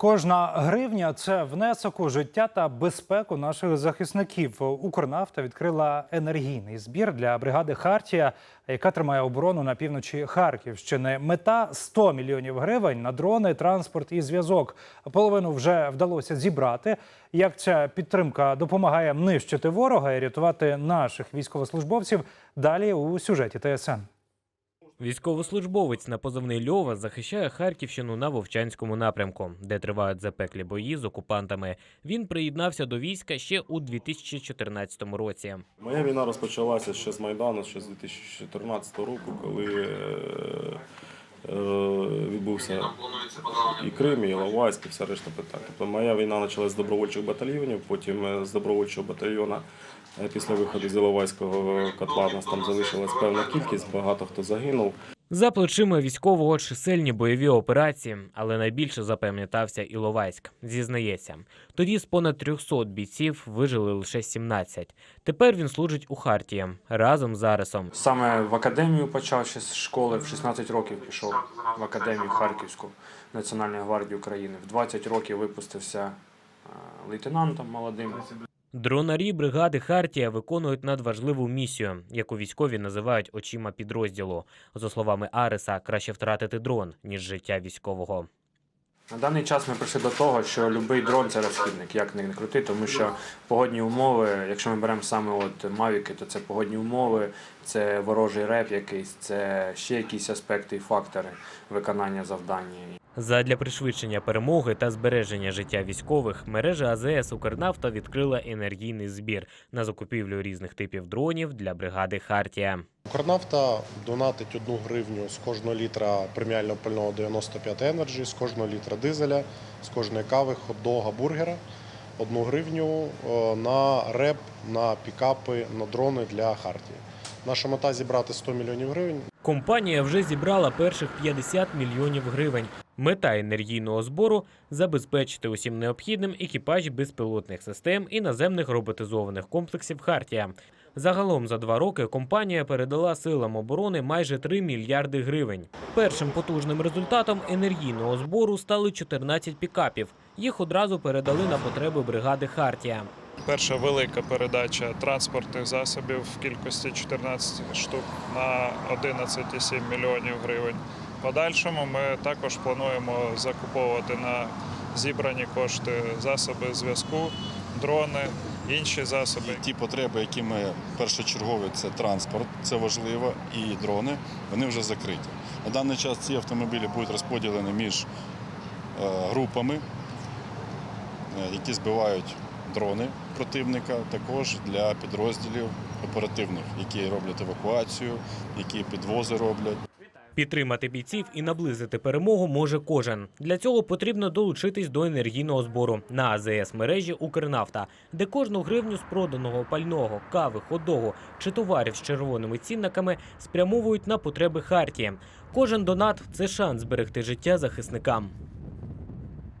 Кожна гривня це внесок у життя та безпеку наших захисників. Укрнафта відкрила енергійний збір для бригади Хартія, яка тримає оборону на півночі Харківщини. Мета 100 мільйонів гривень на дрони, транспорт і зв'язок. Половину вже вдалося зібрати. Як ця підтримка допомагає нищити ворога і рятувати наших військовослужбовців? Далі у сюжеті ТСН. Військовослужбовець на позивний Льова захищає Харківщину на Вовчанському напрямку, де тривають запеклі бої з окупантами. Він приєднався до війська ще у 2014 році. Моя війна розпочалася ще з Майдану, ще з 2014 року, коли е, відбувся і Крим, і Іловайськ, і вся решта питань. Тобто моя війна почалася з добровольчих батальйонів, потім е, з добровольчого батальйону. е, Після виходу з Іловайського котла нас там залишилась певна кількість, багато хто загинув. За плечима військового чисельні бойові операції, але найбільше запам'ятався Іловайськ. Зізнається, тоді з понад 300 бійців вижили лише 17. Тепер він служить у Хартії разом з Аресом. Саме в академію почав ще з школи, в 16 років пішов в академію Харківську Національної гвардії України. В 20 років випустився лейтенантом молодим. Дронарі бригади Хартія виконують надважливу місію, яку військові називають очима підрозділу. За словами Ареса, краще втратити дрон ніж життя військового. На даний час ми прийшли до того, що будь-який дрон це розхідник, як не крути, тому що погодні умови, якщо ми беремо саме от мавіки, то це погодні умови, це ворожий реп якийсь, це ще якісь аспекти і фактори виконання завдання. Задля пришвидшення перемоги та збереження життя військових мережа АЗС Укрнафта відкрила енергійний збір на закупівлю різних типів дронів для бригади Хартія. Укрнафта донатить одну гривню з кожного літра преміального пального 95 Energy, з кожного літра дизеля, з кожної кави, хот-дога, бургера. Одну гривню е, на реп, на пікапи, на дрони для Хартії. Наша мета зібрати 100 мільйонів гривень. Компанія вже зібрала перших 50 мільйонів гривень. Мета енергійного збору забезпечити усім необхідним екіпажі безпілотних систем і наземних роботизованих комплексів Хартія. Загалом за два роки компанія передала силам оборони майже 3 мільярди гривень. Першим потужним результатом енергійного збору стали 14 пікапів. Їх одразу передали на потреби бригади Хартія. Перша велика передача транспортних засобів в кількості 14 штук на 11,7 мільйонів гривень. Подальшому ми також плануємо закуповувати на зібрані кошти засоби зв'язку, дрони, інші засоби. Ті потреби, які ми першочергові, це транспорт, це важливо, і дрони, вони вже закриті. На даний час ці автомобілі будуть розподілені між е, групами, е, які збивають дрони противника, також для підрозділів оперативних, які роблять евакуацію, які підвози роблять. Підтримати бійців і наблизити перемогу може кожен. Для цього потрібно долучитись до енергійного збору на АЗС мережі Укрнафта, де кожну гривню з проданого пального, кави, ходогу чи товарів з червоними цінниками спрямовують на потреби Хартії. Кожен донат це шанс зберегти життя захисникам.